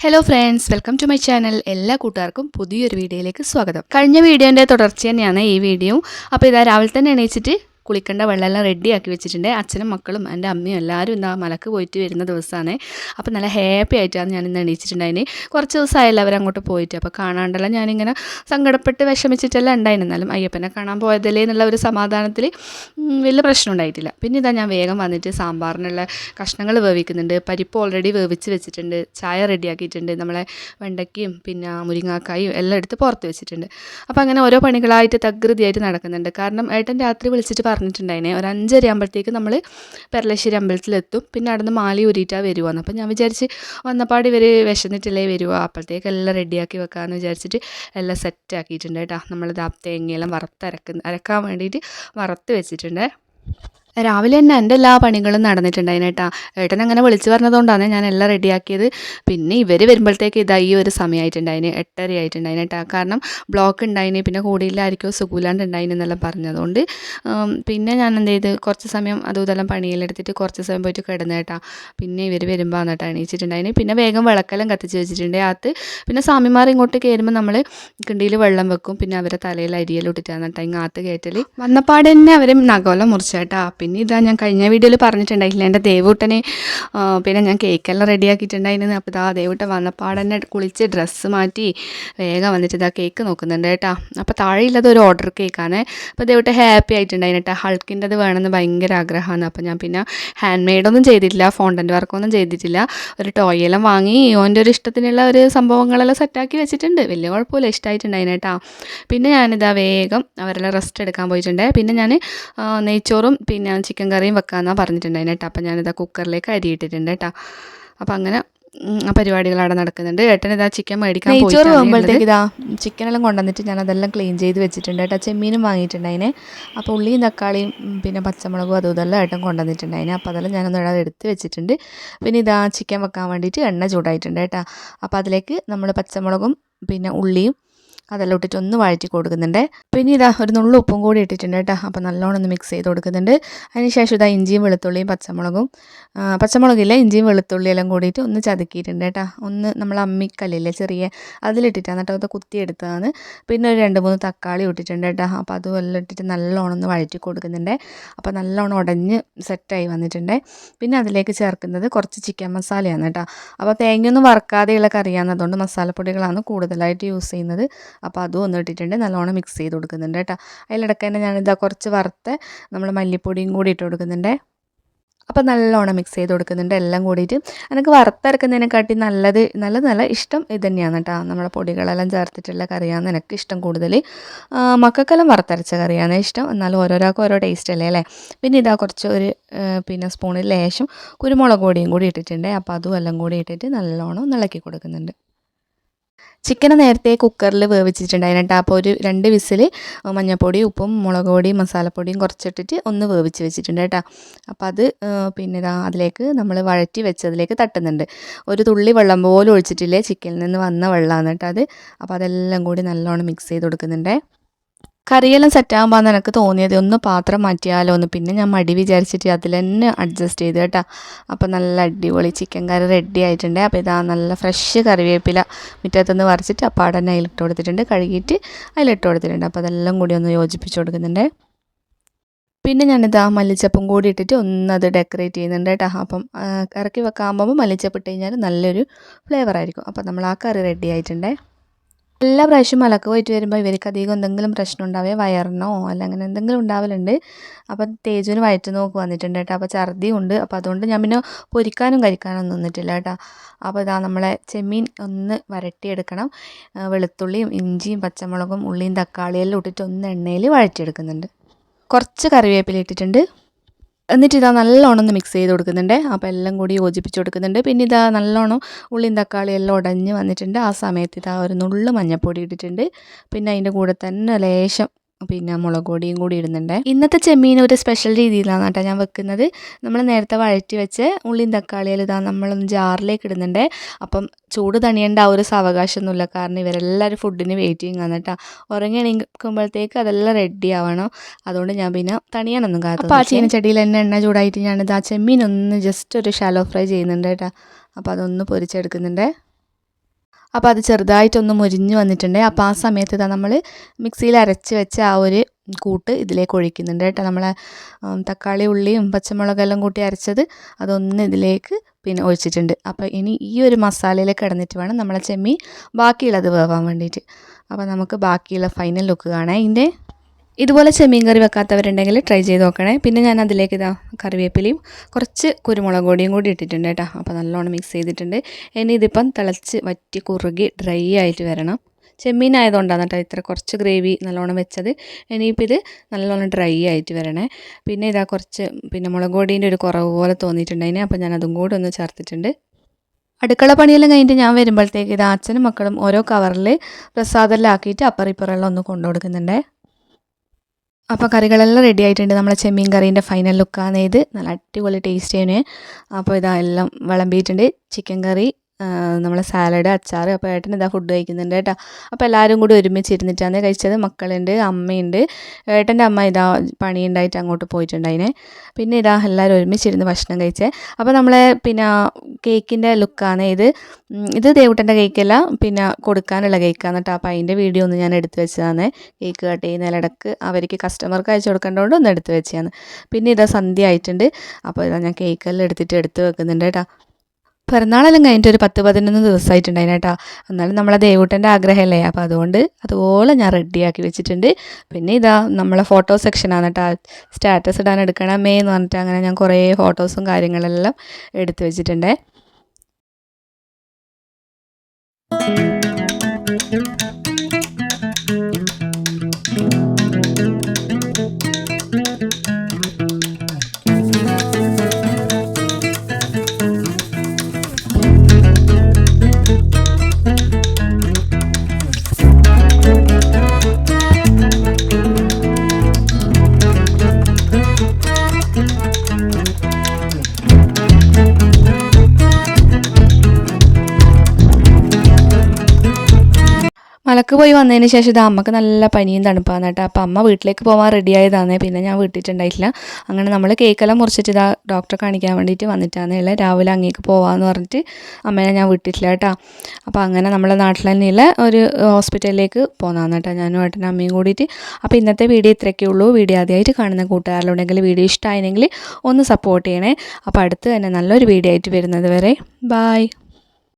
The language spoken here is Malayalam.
Hello friends welcome to my channel എല്ലാ കൂട്ടുകാർക്കും പുതിയൊരു വീഡിയോയിലേക്ക് സ്വാഗതം. കഴിഞ്ഞ വീഡിയോന്റെ തുടർച്ച തന്നെയാണ് ഈ വീഡിയോ അപ്പോൾ ഇതാ രാവിലെ തന്നെ എണീച്ചിട്ട് കുളിക്കേണ്ട വെള്ളമെല്ലാം റെഡിയാക്കി വെച്ചിട്ടുണ്ട്. അച്ഛനും മക്കളും എന്റെ അമ്മയും എല്ലാവരും എന്താ മലക്ക് പോയിട്ട് വരുന്ന ദിവസമാണ്. അപ്പോൾ നല്ല ഹാപ്പി ആയിട്ടാണ് ഞാൻ ഇന്ന് എണീച്ചിട്ടുണ്ടായിന്. കുറച്ച് ദിവസമായല്ലോ അവരങ്ങോട്ട് പോയിട്ട്. അപ്പോൾ കാണാണ്ടല്ല ഞാനിങ്ങനെ സങ്കടപ്പെട്ട് വിഷമിച്ചിട്ടെല്ലാം ഉണ്ടായിരുന്നു എന്നാലും അയ്യപ്പനെ കാണാൻ പോയതല്ലേ എന്നുള്ള ഒരു സമാധാനത്തിൽ വലിയ പ്രശ്നം ഉണ്ടായിട്ടില്ല. പിന്നെ ഇതാ ഞാൻ വേഗം വന്നിട്ട് സാമ്പാറിനുള്ള കഷ്ണങ്ങൾ വേവിക്കുന്നുണ്ട്. പരിപ്പ് ഓൾറെഡി വേവിച്ച് വെച്ചിട്ടുണ്ട്. ചായ റെഡിയാക്കിയിട്ടുണ്ട്. നമ്മളെ വെണ്ടയ്ക്കയും പിന്നെ മുരിങ്ങാക്കായും എല്ലാം എടുത്ത് പുറത്ത് വെച്ചിട്ടുണ്ട്. അപ്പോൾ അങ്ങനെ ഓരോ പണികളായിട്ട് തകൃതിയായിട്ട് നടക്കുന്നുണ്ട്. കാരണം ഏട്ടൻ രാത്രി വിളിച്ചിട്ട് പറഞ്ഞിട്ടുണ്ടായിനെ ഒരു അഞ്ചര ആകുമ്പോഴത്തേക്ക് നമ്മൾ പെരളശ്ശേരി അമ്പലത്തിലെത്തും. പിന്നെ അവിടെ നിന്ന് മാലി ഊരിയിട്ടാണ് വരുവാന്ന്. അപ്പോൾ ഞാൻ വിചാരിച്ച് വന്നപ്പാട് ഇവർ വിശന്നിട്ടില്ലേ വരുക അപ്പോഴത്തേക്ക് എല്ലാം റെഡിയാക്കി വെക്കാമെന്ന് വിചാരിച്ചിട്ട് എല്ലാം സെറ്റ് ആക്കിയിട്ടുണ്ട് കേട്ടോ. നമ്മൾ ദാ തേങ്ങയെല്ലാം വറുത്തരക്കുന്ന അരക്കാൻ വേണ്ടിയിട്ട് വറുത്ത് വെച്ചിട്ടുണ്ട്. രാവിലെ തന്നെ എന്റെ എല്ലാ പണികളും നടന്നിട്ടുണ്ടായിന് ഏട്ടൻ അങ്ങനെ വിളിച്ചു പറഞ്ഞതുകൊണ്ടാണ് ഞാൻ എല്ലാം റെഡിയാക്കിയത്. പിന്നെ ഇവർ വരുമ്പോഴത്തേക്ക് ഇതാ ഈ ഒരു സമയമായിട്ടുണ്ടായിന് എട്ടര ആയിട്ടുണ്ടായിന് കാരണം ബ്ലോക്ക് ഉണ്ടായിന് പിന്നെ കൂടിയില്ലായിരിക്കും സുഖമില്ലാണ്ട് ഉണ്ടായിന് എന്നെല്ലാം പറഞ്ഞതുകൊണ്ട്. പിന്നെ ഞാൻ എന്ത് ചെയ്ത് കുറച്ച് സമയം അതും ഇതെല്ലാം പണിയിലെടുത്തിട്ട് കുറച്ച് സമയം പോയിട്ട് കിടന്നു കേട്ടാ. പിന്നെ ഇവർ വരുമ്പോൾ എന്നിട്ട് എണീച്ചിട്ടുണ്ടായിന്. പിന്നെ വേഗം വിളക്കെല്ലാം കത്തിച്ച് വെച്ചിട്ടുണ്ട് അകത്ത് പിന്നെ സ്വാമിമാർ ഇങ്ങോട്ട് കയറുമ്പോൾ നമ്മൾ കിണ്ടിയിൽ വെള്ളം വെക്കും. പിന്നെ അവരെ തലയിൽ അരിയെല്ലാം ഇട്ടിട്ടാണ് കേട്ടോ ഇങ്ങാത്ത് കയറ്റൽ വന്നപ്പാട് തന്നെ അവർ നഗോലം മുറിച്ചേട്ടാ പിന്നെ ഇതാ ഞാൻ കഴിഞ്ഞ വീഡിയോയിൽ പറഞ്ഞിട്ടുണ്ടായില്ല എന്റെ ദേവൂട്ടനെ പിന്നെ ഞാൻ കേക്കെല്ലാം റെഡിയാക്കിയിട്ടുണ്ടായിരുന്നു. അപ്പോൾ ഇതാ ദേവൂട്ടൻ വന്നപ്പാട് തന്നെ കുളിച്ച് ഡ്രസ്സ് മാറ്റി വേഗം വന്നിട്ട് ഇതാ കേക്ക് നോക്കുന്നുണ്ട് കേട്ടോ. അപ്പോൾ താഴെയുള്ളത് ഒരു ഓർഡർ കേക്കാണ് അപ്പോൾ ദേവൂട്ടൻ ഹാപ്പി ആയിട്ടുണ്ടായിരുന്നു കേട്ടോ. ഹൾക്കിന്റെത് വേണമെന്ന് ഭയങ്കര ആഗ്രഹമാണ്. അപ്പോൾ ഞാൻ പിന്നെ ഹാൻഡ് മെയ്ഡൊന്നും ചെയ്തിട്ടില്ല ഫോണ്ടന്റ് വർക്കൊന്നും ചെയ്തിട്ടില്ല. ഒരു ടോയെല്ലാം വാങ്ങി ഓന്റെ ഒരു ഇഷ്ടത്തിനുള്ള ഒരു സംഭവങ്ങളെല്ലാം സെറ്റാക്കി വെച്ചിട്ടുണ്ട്. വലിയ കുഴപ്പമില്ല ഇഷ്ടമായിട്ടുണ്ടായിരുന്നു കേട്ടോ. പിന്നെ ഞാനിതാ വേഗം അവരെല്ലാം റെസ്റ്റ് എടുക്കാൻ പോയിട്ടുണ്ട്. പിന്നെ ഞാൻ നെയ്ച്ചോറും പിന്നെ ചിക്കൻ കറിയും വെക്കാമെന്നാണ് പറഞ്ഞിട്ടുണ്ടായിരുന്നു കേട്ടോ അപ്പോൾ ഞാനിതാ കുക്കറിലേക്ക് അരി ഇട്ടിട്ടുണ്ട് കേട്ടോ അപ്പോൾ അങ്ങനെ ആ പരിപാടികൾ അവിടെ നടക്കുന്നുണ്ട്. ഏട്ടൻ ഇതാ ചിക്കൻ മേടിക്കാൻ നെയ്ച്ചോറ് പോകുമ്പോഴത്തേക്ക് ഇതാ ചിക്കനെല്ലാം കൊണ്ടുവന്നിട്ട് ഞാൻ അതെല്ലാം ക്ലീൻ ചെയ്ത് വെച്ചിട്ടുണ്ട് ഏട്ടാ ചെമ്മീനും വാങ്ങിയിട്ടുണ്ടായിനെ. അപ്പോൾ ഉള്ളിയും തക്കാളിയും പിന്നെ പച്ചമുളകും അതും ഇതെല്ലാം ഏട്ടൻ കൊണ്ടുവന്നിട്ടുണ്ടായിനെ. അപ്പോൾ അതെല്ലാം ഞാനൊന്ന് ഇവിടെ എടുത്ത് വെച്ചിട്ടുണ്ട്. പിന്നെ ഇതാ ചിക്കൻ വെക്കാൻ വേണ്ടിയിട്ട് എണ്ണ ചൂടായിട്ടുണ്ട് കേട്ടോ അപ്പോൾ അതിലേക്ക് നമ്മൾ പച്ചമുളകും പിന്നെ ഉള്ളിയും അതെല്ലാം ഇട്ടിട്ട് ഒന്ന് വഴറ്റി കൊടുക്കുന്നുണ്ട്. പിന്നെ ഇതാ ഒരു നുള്ളു ഉപ്പും കൂടി ഇട്ടിട്ടുണ്ട് കേട്ടോ. അപ്പോൾ നല്ലോണം ഒന്ന് മിക്സ് ചെയ്ത് കൊടുക്കുന്നുണ്ട്. അതിന് ശേഷം ഇതാ ഇഞ്ചിയും വെളുത്തുള്ളിയും പച്ചമുളകും. പച്ചമുളകില്ല ഇഞ്ചിയും വെളുത്തുള്ളിയും എല്ലാം കൂടിയിട്ട് ഒന്ന് ചതുക്കിയിട്ടുണ്ട് കേട്ടോ. ഒന്ന് നമ്മൾ അമ്മിക്കല്ലില്ലേ ചെറിയ അതിലിട്ടിട്ടാണ് കേട്ടോ. അത് കുത്തിയെടുത്തതാണ്. പിന്നെ ഒരു രണ്ട് മൂന്ന് തക്കാളി ഇട്ടിട്ടുണ്ട് കേട്ടോ. അപ്പോൾ അതും എല്ലാം ഇട്ടിട്ട് നല്ലോണം ഒന്ന് വഴറ്റി കൊടുക്കുന്നുണ്ട്. അപ്പോൾ നല്ലോണം ഉടഞ്ഞ് സെറ്റായി വന്നിട്ടുണ്ട്. പിന്നെ അതിലേക്ക് ചേർക്കുന്നത് കുറച്ച് ചിക്കൻ മസാലയാണ് കേട്ടോ. അപ്പോൾ തേങ്ങയൊന്നും വറക്കാതെയുള്ള കറിയാണ്. അതുകൊണ്ട് മസാലപ്പൊടികളാണ് കൂടുതലായിട്ട് യൂസ് ചെയ്യുന്നത്. അപ്പോൾ അതും ഒന്ന് ഇട്ടിട്ടുണ്ട് നല്ലോണം മിക്സ് ചെയ്ത് കൊടുക്കുന്നുണ്ട് കേട്ടോ. അതിലിടയ്ക്ക് തന്നെ ഞാനിതാ കുറച്ച് വറുത്ത് നമ്മൾ മല്ലിപ്പൊടിയും കൂടി ഇട്ട് കൊടുക്കുന്നുണ്ട്. അപ്പോൾ നല്ലോണം മിക്സ് ചെയ്ത് കൊടുക്കുന്നുണ്ട്. എല്ലാം കൂടിയിട്ട് എനിക്ക് വറുത്തരക്കുന്നതിനെക്കാട്ടി നല്ലത് നല്ലത് നല്ല ഇഷ്ടം ഇത് തന്നെയാണ് കേട്ടോ. നമ്മുടെ പൊടികളെല്ലാം ചേർത്തിട്ടുള്ള കറിയാണ് എനിക്ക് ഇഷ്ടം കൂടുതൽ മക്കൾക്കെല്ലാം വറുത്തരച്ച കറിയാണ് ഇഷ്ടം. എന്നാലും ഓരോരാൾക്കും ഓരോ ടേസ്റ്റ് അല്ലേ അല്ലേ? പിന്നെ ഇതാ കുറച്ച് ഒരു പിന്നെ സ്പൂണിൽ ലേശം കുരുമുളക് പൊടിയും കൂടി ഇട്ടിട്ടുണ്ട്. അപ്പോൾ അതും എല്ലാം കൂടി ഇട്ടിട്ട് നല്ലോണം ഇളക്കി കൊടുക്കുന്നുണ്ട്. ചിക്കൻ നേരത്തെ കുക്കറിൽ വേവിച്ചിട്ടുണ്ടായിരുന്നു അപ്പോൾ ഒരു രണ്ട് വിസിൽ മഞ്ഞൾപ്പൊടി ഉപ്പും മുളക് പൊടിയും മസാലപ്പൊടിയും കുറച്ചിട്ടിട്ട് ഒന്ന് വേവിച്ച് വെച്ചിട്ടുണ്ട് കേട്ടോ. അപ്പോൾ അത് പിന്നെ ഇതാ അതിലേക്ക് നമ്മൾ വഴറ്റി വെച്ചതിലേക്ക് തട്ടുന്നുണ്ട്. ഒരു തുള്ളി വെള്ളം പോലും ഒഴിച്ചിട്ടില്ലേ? ചിക്കനിൽ നിന്ന് വന്ന വെള്ളമാണ് കേട്ടോ അത്. അപ്പോൾ അതെല്ലാം കൂടി നല്ലോണം മിക്സ് ചെയ്ത് കൊടുക്കുന്നുണ്ട്. കറിയെല്ലാം സെറ്റാകുമ്പോൾ എനിക്ക് തോന്നിയത് ഒന്ന് പാത്രം മാറ്റിയാലോ എന്ന്. പിന്നെ ഞാൻ മടി വിചാരിച്ചിട്ട് അതിൽ തന്നെ അഡ്ജസ്റ്റ് ചെയ്ത് കേട്ടോ. അപ്പോൾ നല്ല അടിപൊളി ചിക്കൻ കറി റെഡി ആയിട്ടുണ്ട്. അപ്പോൾ ഇതാ നല്ല ഫ്രഷ് കറിവേപ്പില മുറ്റത്തുനിന്ന് പറിച്ചിട്ട് അപ്പോൾ അവിടെ തന്നെ അതിലിട്ട് കൊടുത്തിട്ടുണ്ട്. കഴുകിയിട്ട് അതിലിട്ട് കൊടുത്തിട്ടുണ്ട്. അപ്പോൾ അതെല്ലാം കൂടി ഒന്ന് യോജിപ്പിച്ച് കൊടുക്കുന്നുണ്ട്. പിന്നെ ഞാനിതാ മല്ലിച്ചപ്പും കൂടി ഇട്ടിട്ട് ഒന്നത് ഡെക്കറേറ്റ് ചെയ്യുന്നുണ്ട് കേട്ടോ. അപ്പം ഇറക്കി വെക്കാൻ പോകുമ്പോൾ മല്ലിച്ചപ്പ് ഇട്ട് കഴിഞ്ഞാൽ നല്ലൊരു ഫ്ലേവർ ആയിരിക്കും. അപ്പോൾ നമ്മൾ ആ കറി റെഡി ആയിട്ടുണ്ട്. എല്ലാ പ്രാവശ്യം മലക്ക് പോയിട്ട് വരുമ്പോൾ ഇവർക്ക് അധികം എന്തെങ്കിലും പ്രശ്നം ഉണ്ടാവേ വയറിനോ അല്ല അങ്ങനെ എന്തെങ്കിലും ഉണ്ടാവലുണ്ട്. അപ്പം തേജുവിന് വയറ്റ് നോക്ക് വന്നിട്ടുണ്ട് കേട്ടോ. അപ്പോൾ ഛർദിയും ഉണ്ട്. അപ്പോൾ അതുകൊണ്ട് ഞാൻ പിന്നെ പൊരിക്കാനും കരിക്കാനും നിന്നിട്ടില്ല കേട്ടോ. അപ്പോൾ ഇതാ നമ്മളെ ചെമ്മീൻ ഒന്ന് വരട്ടിയെടുക്കണം. വെളുത്തുള്ളിയും ഇഞ്ചിയും പച്ചമുളകും ഉള്ളിയും തക്കാളിയെല്ലാം ഇട്ടിട്ട് ഒന്ന് എണ്ണയിൽ വഴറ്റിയെടുക്കുന്നുണ്ട്. കുറച്ച് കറിവേപ്പില ഇട്ടിട്ടുണ്ട്. എന്നിട്ട് ഇതാ നല്ലോണം ഒന്ന് മിക്സ് ചെയ്ത് കൊടുക്കുന്നുണ്ട്. അപ്പോൾ എല്ലാം കൂടി യോജിപ്പിച്ച് കൊടുക്കുന്നുണ്ട്. പിന്നെ ഇതാ നല്ലോണം ഉള്ളിയും തക്കാളി എല്ലാം ഉടഞ്ഞ് വന്നിട്ടുണ്ട്. ആ സമയത്ത് ഇതാ ഒരു നുള്ള് മഞ്ഞൾപ്പൊടി ഇട്ടിട്ടുണ്ട്. പിന്നെ അതിന്റെ കൂടെ തന്നെ ലേശം പിന്നെ മുളക് പൊടിയും കൂടി ഇടുന്നുണ്ട്. ഇന്നത്തെ ചെമ്മീൻ ഒരു സ്പെഷ്യൽ രീതിയിലാണ് കേട്ടോ ഞാൻ വെക്കുന്നത്. നമ്മൾ നേരത്തെ വഴറ്റി വെച്ച് ഉള്ളിയും തക്കാളിയെല്ലാം ഇതാ നമ്മളൊന്ന് ജാറിലേക്ക് ഇടുന്നുണ്ട്. അപ്പം ചൂട് തണിയേണ്ട ആ ഒരു സാവകാശമൊന്നുമില്ല. കാരണം ഇവരെല്ലാവരും ഫുഡിന് വെയിറ്റിംഗ് ആണ് കേട്ടോ. ഉറങ്ങി എണീക്കുമ്പോഴത്തേക്ക് അതെല്ലാം റെഡി ആവണം. അതുകൊണ്ട് ഞാൻ പിന്നെ തണിയാനൊന്നും കാത്തു അപ്പോൾ ആ ചീനച്ചട്ടിയിൽ തന്നെ എണ്ണ ചൂടായിട്ട് ഞാനിത് ആ ചെമ്മീൻ ഒന്ന് ജസ്റ്റ് ഒരു ഷാലോ ഫ്രൈ ചെയ്യുന്നുണ്ട് കേട്ടോ. അപ്പോൾ അതൊന്ന് പൊരിച്ചെടുക്കുന്നുണ്ട്. അപ്പോൾ അത് ചെറുതായിട്ടൊന്ന് മുരിഞ്ഞ് വന്നിട്ടുണ്ട് അപ്പോൾ ആ സമയത്ത് ഇതാ നമ്മൾ മിക്സിയിൽ അരച്ച് വെച്ച ആ ഒരു കൂട്ട് ഇതിലേക്ക് ഒഴിക്കുന്നുണ്ട് കേട്ടോ. നമ്മളെ തക്കാളി ഉള്ളിയും പച്ചമുളകെല്ലാം കൂട്ടി അരച്ചത് അതൊന്ന് ഇതിലേക്ക് പിന്നെ ഒഴിച്ചിട്ടുണ്ട്. അപ്പോൾ ഇനി ഈ ഒരു മസാലയിലേക്ക് കിടന്നിട്ട് വേണം നമ്മളെ ചെമ്മീൻ ബാക്കിയുള്ളത് വേവാൻ വേണ്ടിയിട്ട്. അപ്പോൾ നമുക്ക് ബാക്കിയുള്ള ഫൈനൽ ലുക്ക് കാണാം. ഇതിന്റെ ഇതുപോലെ ചെമ്മീൻ കറി വെക്കാത്തവരുണ്ടെങ്കിൽ ട്രൈ ചെയ്ത് നോക്കണേ. പിന്നെ ഞാൻ അതിലേക്ക് ഇതാ കറിവേപ്പിലയും കുറച്ച് കുരുമുളക് പൊടിയും കൂടി ഇട്ടിട്ടുണ്ട് കേട്ടോ. അപ്പോൾ നല്ലോണം മിക്സ് ചെയ്തിട്ടുണ്ട്. ഇനി ഇതിപ്പം തിളച്ച് വറ്റി കുറുകി ഡ്രൈ ആയിട്ട് വരണം. ചെമ്മീൻ ആയതുകൊണ്ടാണ് കേട്ടോ ഇത്ര കുറച്ച് ഗ്രേവി നല്ലോണം വെച്ചത്. ഇനിയിപ്പോൾ ഇത് നല്ലോണം ഡ്രൈ ആയിട്ട് വരണേ. പിന്നെ ഇതാ കുറച്ച് പിന്നെ മുളക് പൊടീന്റെ ഒരു കുറവ് പോലെ തോന്നിയിട്ടുണ്ടായിന് അപ്പോൾ ഞാൻ അതും കൂടി ഒന്ന് ചേർത്തിട്ടുണ്ട്. അടുക്കള പണിയെല്ലാം കഴിഞ്ഞിട്ട് ഞാൻ വരുമ്പോഴത്തേക്ക് ഇത് അച്ഛനും മക്കളും ഓരോ കവറിൽ പ്രസാദമെല്ലാം ആക്കിയിട്ട് അപ്പറിപ്പുറമെല്ലാം ഒന്ന് കൊണ്ടു കൊടുക്കുന്നുണ്ടേ അപ്പോൾ കറികളെല്ലാം റെഡി ആയിട്ടുണ്ട്. നമ്മളെ ചെമ്മീൻ കറീന്റെ ഫൈനൽ ലുക്കാണ് ഇത്. നല്ല അടിപൊളി ടേസ്റ്റ് ആണ്. അപ്പോൾ ഇതാ എല്ലാം വിളമ്പിയിട്ടുണ്ട്. ചിക്കൻ കറി നമ്മളെ സാലഡ് അച്ചാർ. അപ്പോൾ ഏട്ടൻ ഇതാ ഫുഡ് കഴിക്കുന്നുണ്ട് കേട്ടോ. അപ്പോൾ എല്ലാവരും കൂടി ഒരുമിച്ച് ഇരുന്നിട്ടാണ് കഴിച്ചത്. മക്കളുണ്ട് അമ്മയുണ്ട്. ഏട്ടന്റെ അമ്മ ഇതാ പണിയുണ്ടായിട്ട് അങ്ങോട്ട് പോയിട്ടുണ്ടായിനെ. പിന്നെ ഇതാ എല്ലാവരും ഒരുമിച്ചിരുന്ന് ഭക്ഷണം കഴിച്ചേ. അപ്പോൾ നമ്മളെ പിന്നെ കേക്കിന്റെ ലുക്കാണ് ഇത്. ഇത് ദേവുട്ടന്റെ കേക്കല്ല പിന്നെ കൊടുക്കാനുള്ള കേക്കാണ് കേട്ടോ. അപ്പോൾ അതിന്റെ വീഡിയോ ഒന്ന് ഞാൻ എടുത്തു വെച്ചതാണ്. കേക്ക് കട്ട് ചെയ്യുന്നതിലിടക്ക് അവർക്ക് കസ്റ്റമർക്ക് അയച്ചു കൊടുക്കേണ്ടതുകൊണ്ട് ഒന്ന് എടുത്ത് വെച്ചതാണ്. പിന്നെ ഇതാ സന്ധ്യ ആയിട്ടുണ്ട്. അപ്പോൾ ഇതാ ഞാൻ കേക്കെല്ലാം എടുത്തിട്ട് എടുത്ത് വെക്കുന്നുണ്ട് കേട്ടോ. പിറന്നാളെല്ലാം കഴിഞ്ഞിട്ട് ഒരു പത്ത് പതിനൊന്ന് ദിവസമായിട്ടുണ്ടായിന് കേട്ടോ. എന്നാലും നമ്മളെ ദേവൂട്ടന്റെ ആഗ്രഹമല്ലേ? അപ്പോൾ അതുകൊണ്ട് അതുപോലെ ഞാൻ റെഡിയാക്കി വെച്ചിട്ടുണ്ട്. പിന്നെ ഇതാ നമ്മളെ ഫോട്ടോ സെക്ഷനാണ് കേട്ടോ. സ്റ്റാറ്റസ് ഇടാൻ എടുക്കണമേ എന്ന് പറഞ്ഞിട്ട് അങ്ങനെ ഞാൻ കുറേ ഫോട്ടോസും കാര്യങ്ങളെല്ലാം എടുത്ത് വെച്ചിട്ടുണ്ടേ. മലക്ക് പോയി വന്നതിന് ശേഷം ഇത് അമ്മയ്ക്ക് നല്ല പനിയും തണുപ്പാണ് കേട്ടോ. അപ്പോൾ അമ്മ വീട്ടിലേക്ക് പോകാൻ റെഡി ആയതാണ് പിന്നെ ഞാൻ വീട്ടിട്ടുണ്ടായിട്ടില്ല അങ്ങനെ നമ്മൾ കേക്കെല്ലാം മുറിച്ചിട്ട് ഇതാ ഡോക്ടറെ കാണിക്കാൻ വേണ്ടിയിട്ട് വന്നിട്ടാണ് ഉള്ളത് രാവിലെ അങ്ങേക്ക് പോകാമെന്ന് പറഞ്ഞിട്ട് അമ്മേനെ ഞാൻ വിട്ടിട്ടില്ല കേട്ടോ. അപ്പോൾ അങ്ങനെ നമ്മളെ നാട്ടിൽ തന്നെയുള്ള ഒരു ഹോസ്പിറ്റലിലേക്ക് പോകുന്നതാണ് കേട്ടോ. ഞാനും ഏട്ടനും അമ്മയും കൂടിയിട്ട്. അപ്പോൾ ഇന്നത്തെ വീഡിയോ ഇത്രയൊക്കെ ഉള്ളൂ. വീഡിയോ ആദ്യമായിട്ട് കാണുന്ന കൂട്ടുകാരിലുണ്ടെങ്കിൽ വീഡിയോ ഇഷ്ടമായിരുന്നെങ്കിൽ ഒന്ന് സപ്പോർട്ട് ചെയ്യണേ. അപ്പോൾ അടുത്ത് തന്നെ നല്ലൊരു വീഡിയോ ആയിട്ട് വരുന്നത് വരെ. ബായ്